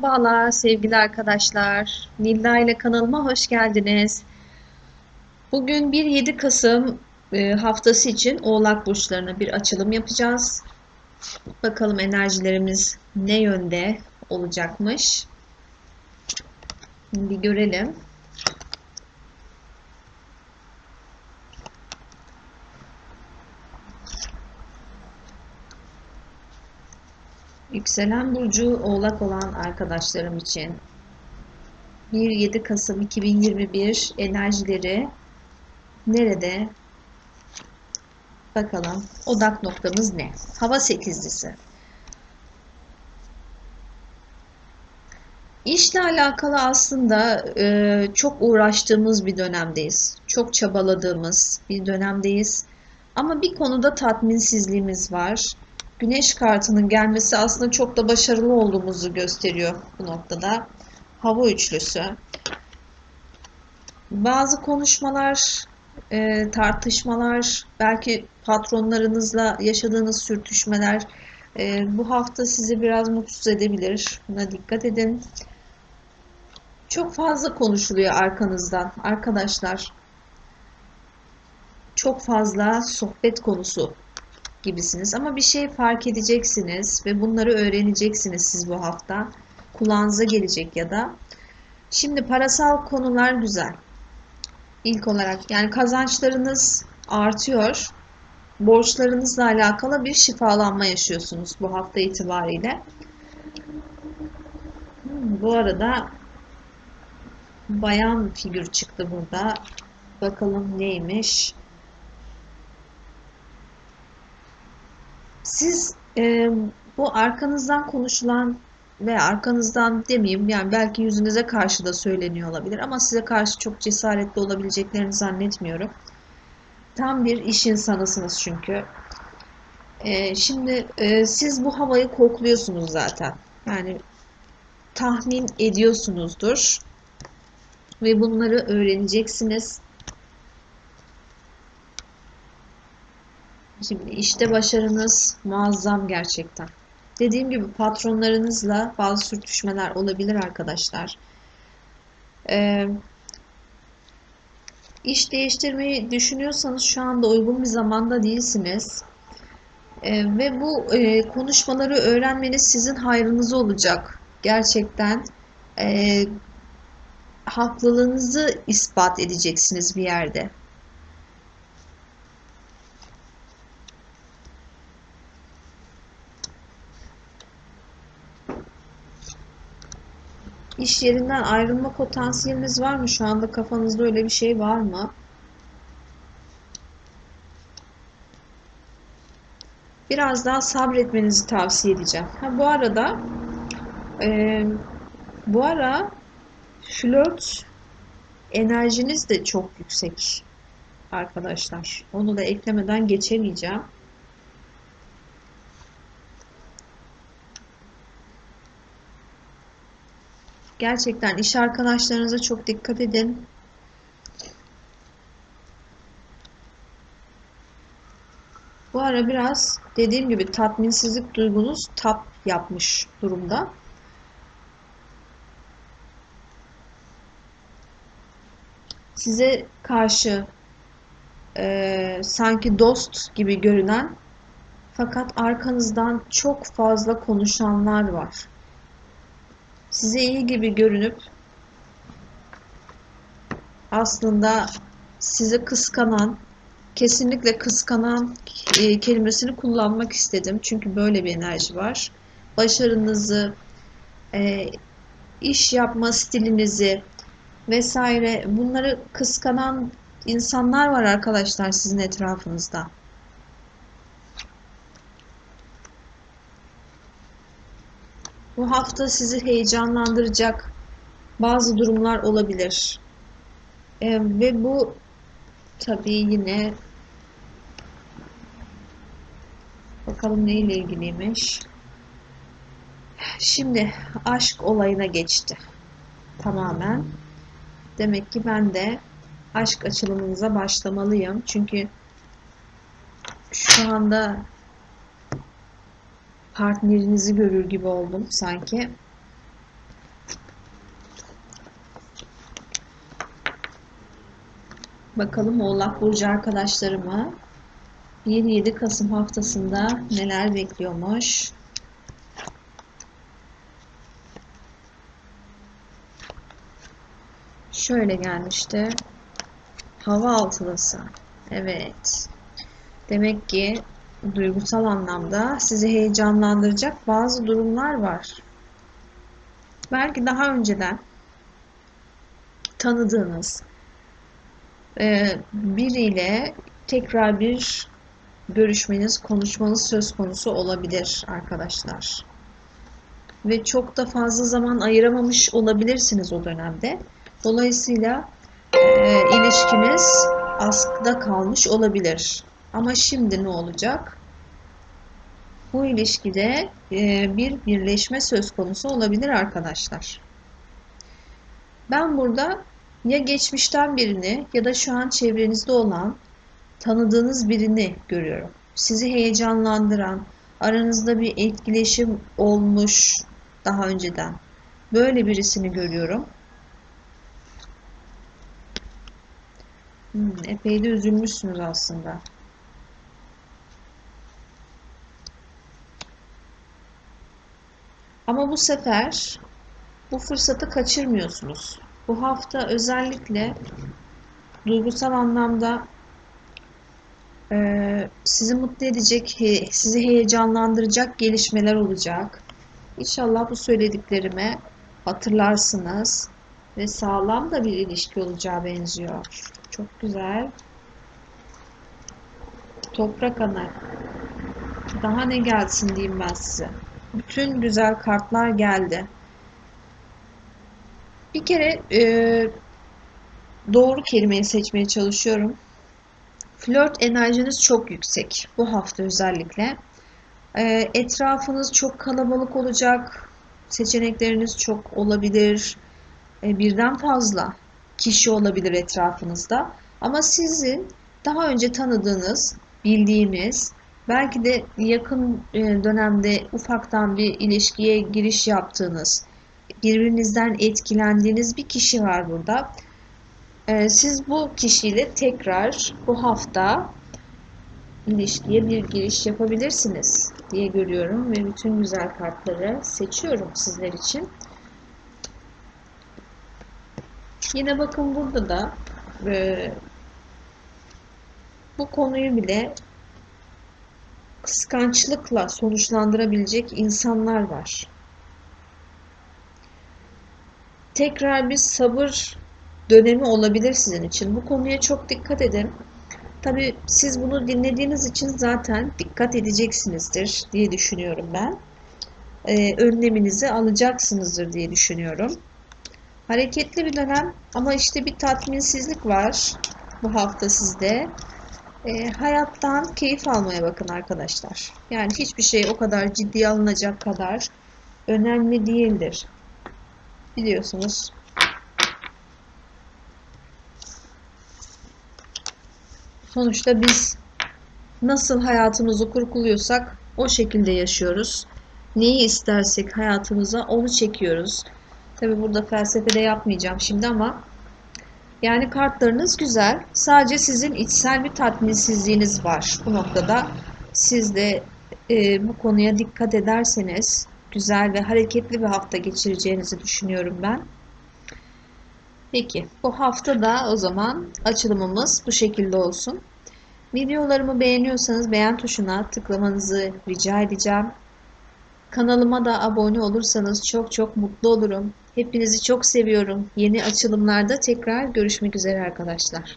Merhabalar sevgili arkadaşlar. Nilda ile kanalıma hoş geldiniz. Bugün 1-7 Kasım e, haftası için Oğlak burçlarına bir açılım yapacağız. Bakalım enerjilerimiz ne yönde olacakmış. Bir görelim. Yükselen burcu Oğlak olan arkadaşlarım için 1-7 Kasım 2021 enerjileri nerede? Bakalım. Odak noktamız ne? Hava sekizlisi. İşle alakalı aslında e, çok uğraştığımız bir dönemdeyiz. Çok çabaladığımız bir dönemdeyiz. Ama bir konuda tatminsizliğimiz var. Güneş kartının gelmesi aslında çok da başarılı olduğumuzu gösteriyor bu noktada. Hava üçlüsü. Bazı konuşmalar, e, tartışmalar, belki patronlarınızla yaşadığınız sürtüşmeler e, bu hafta sizi biraz mutsuz edebilir. Buna dikkat edin. Çok fazla konuşuluyor arkanızdan arkadaşlar. Çok fazla sohbet konusu gibisiniz ama bir şey fark edeceksiniz ve bunları öğreneceksiniz siz bu hafta. Kulağınıza gelecek ya da. Şimdi parasal konular güzel. İlk olarak yani kazançlarınız artıyor. Borçlarınızla alakalı bir şifalanma yaşıyorsunuz bu hafta itibariyle. Hmm, bu arada bayan figür çıktı burada. Bakalım neymiş. Siz e, bu arkanızdan konuşulan ve arkanızdan demeyeyim yani belki yüzünüze karşı da söyleniyor olabilir ama size karşı çok cesaretli olabileceklerini zannetmiyorum. Tam bir iş insanısınız çünkü. E, şimdi e, siz bu havayı kokluyorsunuz zaten. Yani tahmin ediyorsunuzdur ve bunları öğreneceksiniz. Şimdi işte başarınız muazzam gerçekten. Dediğim gibi patronlarınızla bazı sürtüşmeler olabilir arkadaşlar. Ee, iş değiştirmeyi düşünüyorsanız şu anda uygun bir zamanda değilsiniz. Ee, ve bu e, konuşmaları öğrenmeniz sizin hayrınıza olacak. Gerçekten e, haklılığınızı ispat edeceksiniz bir yerde. İş yerinden ayrılma potansiyeliniz var mı? Şu anda kafanızda öyle bir şey var mı? Biraz daha sabretmenizi tavsiye edeceğim. Ha, bu arada e, bu ara flört enerjiniz de çok yüksek arkadaşlar. Onu da eklemeden geçemeyeceğim. Gerçekten iş arkadaşlarınıza çok dikkat edin. Bu ara biraz dediğim gibi tatminsizlik duygunuz tap yapmış durumda. Size karşı e, sanki dost gibi görünen fakat arkanızdan çok fazla konuşanlar var size iyi gibi görünüp aslında sizi kıskanan, kesinlikle kıskanan e, kelimesini kullanmak istedim. Çünkü böyle bir enerji var. Başarınızı, e, iş yapma stilinizi vesaire bunları kıskanan insanlar var arkadaşlar sizin etrafınızda. Bu hafta sizi heyecanlandıracak bazı durumlar olabilir. Ee, ve bu tabii yine bakalım neyle ilgiliymiş. Şimdi aşk olayına geçti. Tamamen. Demek ki ben de aşk açılımınıza başlamalıyım. Çünkü şu anda partnerinizi görür gibi oldum sanki. Bakalım Oğlak Burcu arkadaşlarımı 1-7 Kasım haftasında neler bekliyormuş? Şöyle gelmişti. Hava altılısı. Evet. Demek ki duygusal anlamda sizi heyecanlandıracak bazı durumlar var. Belki daha önceden tanıdığınız e, biriyle tekrar bir görüşmeniz, konuşmanız söz konusu olabilir arkadaşlar. Ve çok da fazla zaman ayıramamış olabilirsiniz o dönemde. Dolayısıyla e, ilişkiniz askıda kalmış olabilir. Ama şimdi ne olacak? Bu ilişkide e, bir birleşme söz konusu olabilir arkadaşlar. Ben burada ya geçmişten birini ya da şu an çevrenizde olan tanıdığınız birini görüyorum. Sizi heyecanlandıran, aranızda bir etkileşim olmuş daha önceden. Böyle birisini görüyorum. Hmm, epey de üzülmüşsünüz aslında. Ama bu sefer bu fırsatı kaçırmıyorsunuz. Bu hafta özellikle duygusal anlamda e, sizi mutlu edecek, sizi heyecanlandıracak gelişmeler olacak. İnşallah bu söylediklerime hatırlarsınız ve sağlam da bir ilişki olacağı benziyor. Çok güzel. Toprak ana. Daha ne gelsin diyeyim ben size. Bütün güzel kartlar geldi. Bir kere e, doğru kelimeyi seçmeye çalışıyorum. Flört enerjiniz çok yüksek. Bu hafta özellikle. E, etrafınız çok kalabalık olacak. Seçenekleriniz çok olabilir. E, birden fazla kişi olabilir etrafınızda. Ama sizin daha önce tanıdığınız, bildiğiniz, belki de yakın e, dönemde ufaktan bir ilişkiye giriş yaptığınız, birbirinizden etkilendiğiniz bir kişi var burada. E, siz bu kişiyle tekrar bu hafta ilişkiye bir giriş yapabilirsiniz diye görüyorum ve bütün güzel kartları seçiyorum sizler için. Yine bakın burada da e, bu konuyu bile kıskançlıkla sonuçlandırabilecek insanlar var. Tekrar bir sabır dönemi olabilir sizin için. Bu konuya çok dikkat edin. Tabi siz bunu dinlediğiniz için zaten dikkat edeceksinizdir diye düşünüyorum ben. Ee, önleminizi alacaksınızdır diye düşünüyorum. Hareketli bir dönem ama işte bir tatminsizlik var bu hafta sizde. E, hayattan keyif almaya bakın arkadaşlar. Yani hiçbir şey o kadar ciddiye alınacak kadar önemli değildir. Biliyorsunuz. Sonuçta biz nasıl hayatımızı kurguluyorsak o şekilde yaşıyoruz. Neyi istersek hayatımıza onu çekiyoruz. Tabi burada felsefede yapmayacağım şimdi ama yani kartlarınız güzel. Sadece sizin içsel bir tatminsizliğiniz var. Bu noktada siz de e, bu konuya dikkat ederseniz güzel ve hareketli bir hafta geçireceğinizi düşünüyorum ben. Peki bu hafta da o zaman açılımımız bu şekilde olsun. Videolarımı beğeniyorsanız beğen tuşuna tıklamanızı rica edeceğim. Kanalıma da abone olursanız çok çok mutlu olurum. Hepinizi çok seviyorum. Yeni açılımlarda tekrar görüşmek üzere arkadaşlar.